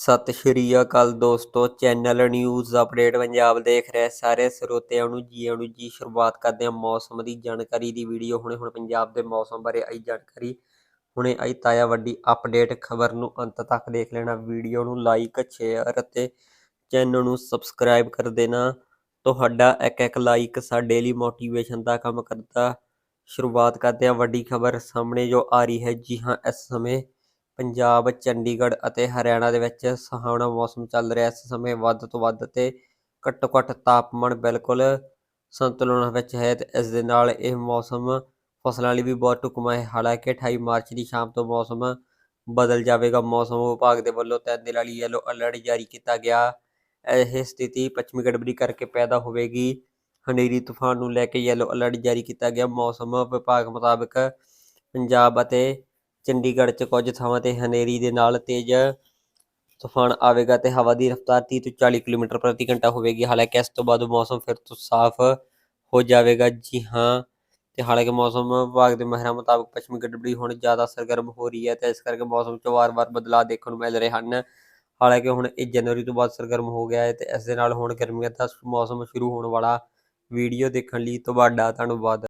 ਸਤਿ ਸ਼੍ਰੀ ਅਕਾਲ ਦੋਸਤੋ, channel news update Punjab ਦੇਖ ਰਹੇ ਸਾਰੇ ਸਰੋਤਿਆਂ ਨੂੰ ਜੀ ਆਇਆਂ ਨੂੰ ਜੀ। ਸ਼ੁਰੂਆਤ ਕਰਦੇ ਹਾਂ ਮੌਸਮ ਦੀ ਜਾਣਕਾਰੀ ਦੀ ਵੀਡੀਓ। ਹੁਣੇ ਹੁਣ ਪੰਜਾਬ ਦੇ ਮੌਸਮ ਬਾਰੇ ਆਈ ਜਾਣਕਾਰੀ। ਹੁਣੇ ਆਈ ਤਾਇਆ ਵੱਡੀ ਅਪਡੇਟ ਖਬਰ ਨੂੰ ਅੰਤ ਤੱਕ ਦੇਖ ਲੈਣਾ। ਵੀਡੀਓ ਨੂੰ ਲਾਈਕ, ਸ਼ੇਅਰ ਅਤੇ ਚੈਨਲ ਨੂੰ ਸਬਸਕ੍ਰਾਈਬ ਕਰ ਦੇਣਾ। ਤੁਹਾਡਾ ਇੱਕ ਇੱਕ ਲਾਈਕ ਸਾਡੇ ਲਈ ਮੋਟੀਵੇਸ਼ਨ ਦਾ ਕੰਮ ਕਰਦਾ। ਸ਼ੁਰੂਆਤ ਕਰਦੇ ਹਾਂ ਵੱਡੀ ਖਬਰ ਸਾਹਮਣੇ ਜੋ ਆ ਰਹੀ ਹੈ। ਜੀ ਹਾਂ, ਇਸ ਸਮੇਂ ਪੰਜਾਬ, ਚੰਡੀਗੜ੍ਹ ਅਤੇ ਹਰਿਆਣਾ ਦੇ ਵਿੱਚ ਸੁਹਾਵਣਾ ਮੌਸਮ ਚੱਲ ਰਿਹਾ। ਇਸ ਸਮੇਂ ਵੱਧ ਤੋਂ ਵੱਧ ਤੇ ਘੱਟੋ ਘੱਟ ਤਾਪਮਾਨ ਬਿਲਕੁਲ ਸੰਤੁਲਨ ਵਿੱਚ ਹੈ ਤੇ ਇਸ ਦੇ ਨਾਲ ਇਹ ਮੌਸਮ ਫਸਲਾਂ ਲਈ ਵੀ ਬਹੁਤ ਢੁਕਵਾਂ ਹੈ। ਹਾਲਾਂਕਿ 28 ਮਾਰਚ ਦੀ ਸ਼ਾਮ ਤੋਂ ਮੌਸਮ ਬਦਲ ਜਾਵੇਗਾ। ਮੌਸਮ ਵਿਭਾਗ ਦੇ ਵੱਲੋਂ ਤਿੰਨ ਦਿਨਾਂ ਲਈ ਯੈਲੋ ਅਲਰਟ ਜਾਰੀ ਕੀਤਾ ਗਿਆ। ਇਹ ਸਥਿਤੀ ਪੱਛਮੀ ਗੜਬੜੀ ਕਰਕੇ ਪੈਦਾ ਹੋਵੇਗੀ। ਹਨੇਰੀ ਤੂਫਾਨ ਨੂੰ ਲੈ ਕੇ ਯੈਲੋ ਅਲਰਟ ਜਾਰੀ ਕੀਤਾ ਗਿਆ। ਮੌਸਮ ਵਿਭਾਗ ਮੁਤਾਬਕ ਪੰਜਾਬ ਅਤੇ ਚੰਡੀਗੜ੍ਹ 'ਚ ਕੁਝ ਥਾਵਾਂ ਤੇ ਹਨੇਰੀ ਦੇ ਨਾਲ ਤੇਜ਼ ਤੂਫਾਨ ਆਵੇਗਾ ਤੇ ਹਵਾ ਦੀ ਰਫ਼ਤਾਰ 30 ਤੋਂ 40 ਕਿਲੋਮੀਟਰ ਪ੍ਰਤੀ ਘੰਟਾ ਹੋਵੇਗੀ। ਹਾਲਾਂਕਿ ਇਸ ਤੋਂ ਬਾਅਦ ਮੌਸਮ ਫਿਰ ਤੋਂ ਸਾਫ਼ ਹੋ ਜਾਵੇਗਾ। ਜੀ ਹਾਂ, ਤੇ ਹਾਲਾਂਕਿ ਮੌਸਮ ਵਿਭਾਗ ਦੇ ਮਾਹਿਰਾਂ ਮੁਤਾਬਕ ਪੱਛਮੀ ਗੜਬੜੀ ਹੁਣ ਜ਼ਿਆਦਾ ਸਰਗਰਮ ਹੋ ਰਹੀ ਹੈ ਤੇ ਇਸ ਕਰਕੇ ਮੌਸਮ 'ਚ ਵਾਰ-ਵਾਰ ਬਦਲਾਅ ਦੇਖਣ ਨੂੰ ਮਿਲ ਰਹੇ ਹਨ। ਹਾਲਾਂਕਿ ਹੁਣ ਇਹ ਜਨਵਰੀ ਤੋਂ ਬਾਅਦ ਸਰਗਰਮ ਹੋ ਗਿਆ ਹੈ ਤੇ ਇਸ ਦੇ ਨਾਲ ਹੁਣ ਗਰਮੀਆਂ ਦਾ ਮੌਸਮ ਸ਼ੁਰੂ ਹੋਣ ਵਾਲਾ ਵੀਡੀਓ ਦੇਖਣ ਲਈ ਤੁਹਾਡਾ ਧੰਨਵਾਦ।